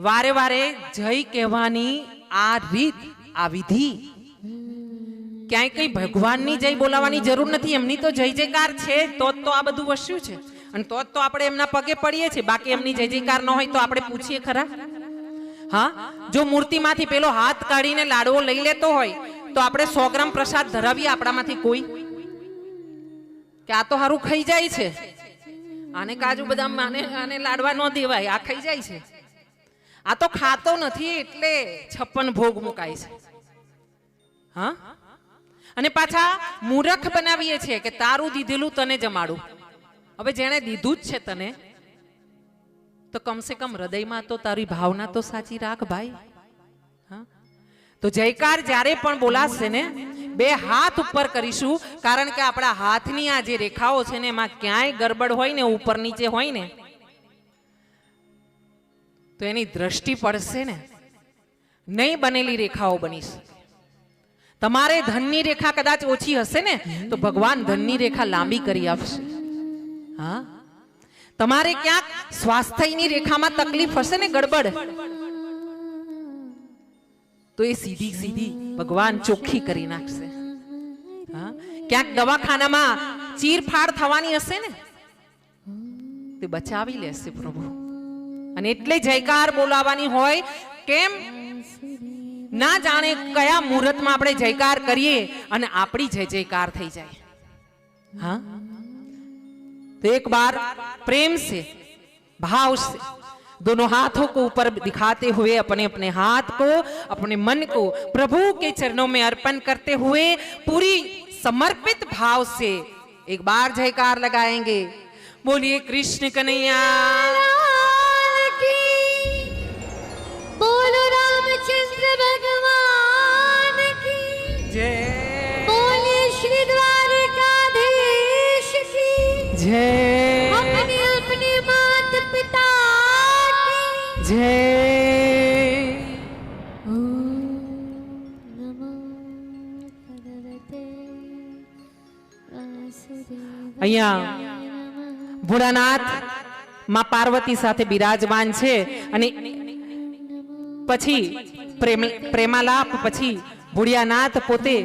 વારે વારે જય કહેવાની આ રીત, આ વિધિ. ક્યાંય કઈ ભગવાનની જય બોલાવવાની જરૂર નથી, એમની તો જય જયકાર છે તો જ તો આ બધું વસ્યું છે. અને તો જ તો આપણે એમના પગે પડીએ છીએ, બાકી એમની જય જયકાર ન હોય તો આપણે પૂછીએ ખરા. હા? જો મૂર્તિમાંથી પેલો હાથ કાઢીને લાડવો લઈ લેતો હોય, તો આપણે સો ગ્રામ પ્રસાદ ધરાવીએ આપણામાંથી કોઈ? કે આ તો હારું ખાઈ જાય છે. આને કાજુ બદામ આને આને લાડવા ન દેવાય, આ ખાઈ જાય છે. આ તો ખાતો નથી એટલે છપ્પન ભોગ મુકાય છે. હા? અને પાછા મૂરખ બનાવીએ છીએ કે તારું દીધેલું તને જમાડું. હવે જેણે દીધું જ છે તને, તો કમસે કમ હૃદયમાં તો તારી ભાવના તો સાચી રાખ ભાઈ. હા? તો જયકાર જ્યારે પણ બોલાશે ને, બે હાથ ઉપર કરીશું, કારણ કે આપણા હાથની આ જે રેખાઓ છે ને એમાં ક્યાંય ગરબડ હોય ને, ઉપર નીચે હોય ને તો એની દ્રષ્ટિ પડશે ને? નહીં બનેલી રેખાઓ બનીશ. તમારે ધનની રેખા કદાચ ઓછી હશે ને, તો ભગવાન ધનની રેખા લાંબી કરી આપશે. હા? તમારે ક્યાંક સ્વાસ્થ્યની રેખામાં તકલીફ હશે ને, ગડબડ? તો એ સીધી સીધી ભગવાન ચોખ્ખી કરી નાખશે. હા? ક્યાંક દવાખાનામાં ચીરફાડ થવાની હશે ને? તે બચાવી લેશે પ્રભુ. અને એટલે જયકાર બોલાવાની હોય કેમ ના જાણે કયા મુહૂર્તમાં આપણે જયકાર કરીએ અને આપણી જય જયકાર થઈ જાય हाँ तो एक बार प्रेम से भाव से दोनों हाथों को ऊपर दिखाते हुए अपने अपने हाथ को अपने मन को प्रभु के चरणों में अर्पण करते हुए पूरी समर्पित भाव से एक बार जयकार लगाएंगे बोलिए कृष्ण कन्हैया की जय अपने अपने मात पिता की जय नमो भगवते वासुदेवाय અહીંયા ભોળાનાથ માં પાર્વતી સાથે બિરાજમાન છે અને પછી પ્રેમ પ્રેમાલાપ પછી ભોળિયાનાથ પોતે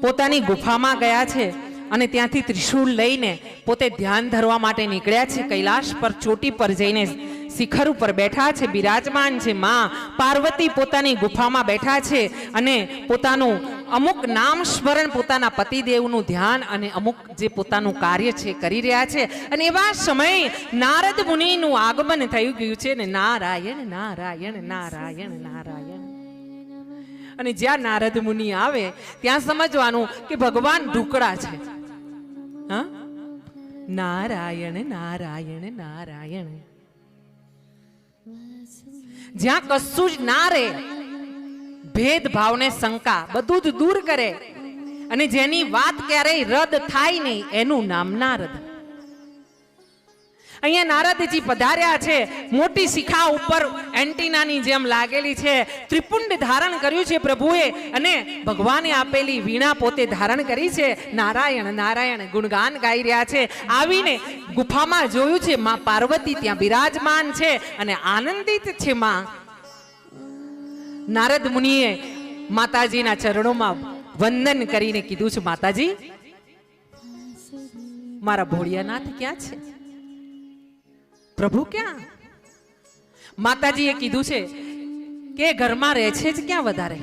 પોતાની ગુફામાં ગયા છે અને ત્યાંથી ત્રિશૂળ લઈને પોતે ધ્યાન ધરવા માટે નીકળ્યા છે. કૈલાશ પર, ચોટી પર જઈને શિખર ઉપર બેઠા છે. બિરાજમાન છે માં. પાર્વતી પોતાની ગુફામાં બેઠા છે અને પોતાનું અમુક નામ સ્મરણ પોતાના પતિદેવનું ધ્યાન અને અમુક જે પોતાનું કાર્ય છે કરી રહ્યા છે. અને એવા સમયે નારદ મુનિનું આગમન થયું ગયું છે ને નારાયણ નારાયણ નારાયણ નારાયણ. અને જ્યાં નારદ મુનિ આવે, ત્યાં સમજવાનું કે ભગવાન ઢુકડા છે. હા નારાયણ નારાયણ નારાયણ જ્યાં કશું જ ના રે ભેદભાવને શંકા બધું જ દૂર કરે. અને જેની વાત ક્યારેય રદ થાય નહીં, એનું નામ નારદ અહીંયા નારદજી પધાર્યા છે. મોટી શિખા ઉપર એન્ટીનાની જેમ લાગેલી છે. ત્રિપુંડ ધારણ કર્યું છે પ્રભુએ અને ભગવાને આપેલી વીણા પોતે ધારણ કરી છે. નારાયણ નારાયણ, ગુણગાન ગાઈ રહ્યા છે. આવીને ગુફામાં જોયું છે, માં પાર્વતી ત્યાં બિરાજમાન છે અને આનંદિત છે માં. નારદ મુનિએ માતાજીના ચરણોમાં વંદન કરીને કીધું છે, માતાજી, મારા ભોળિયાનાથ ક્યાં છે? પ્રભુ ક્યાં? માતાજીએ કીધું છે કે ઘરમાં રહે છે જ ક્યાં વધારે?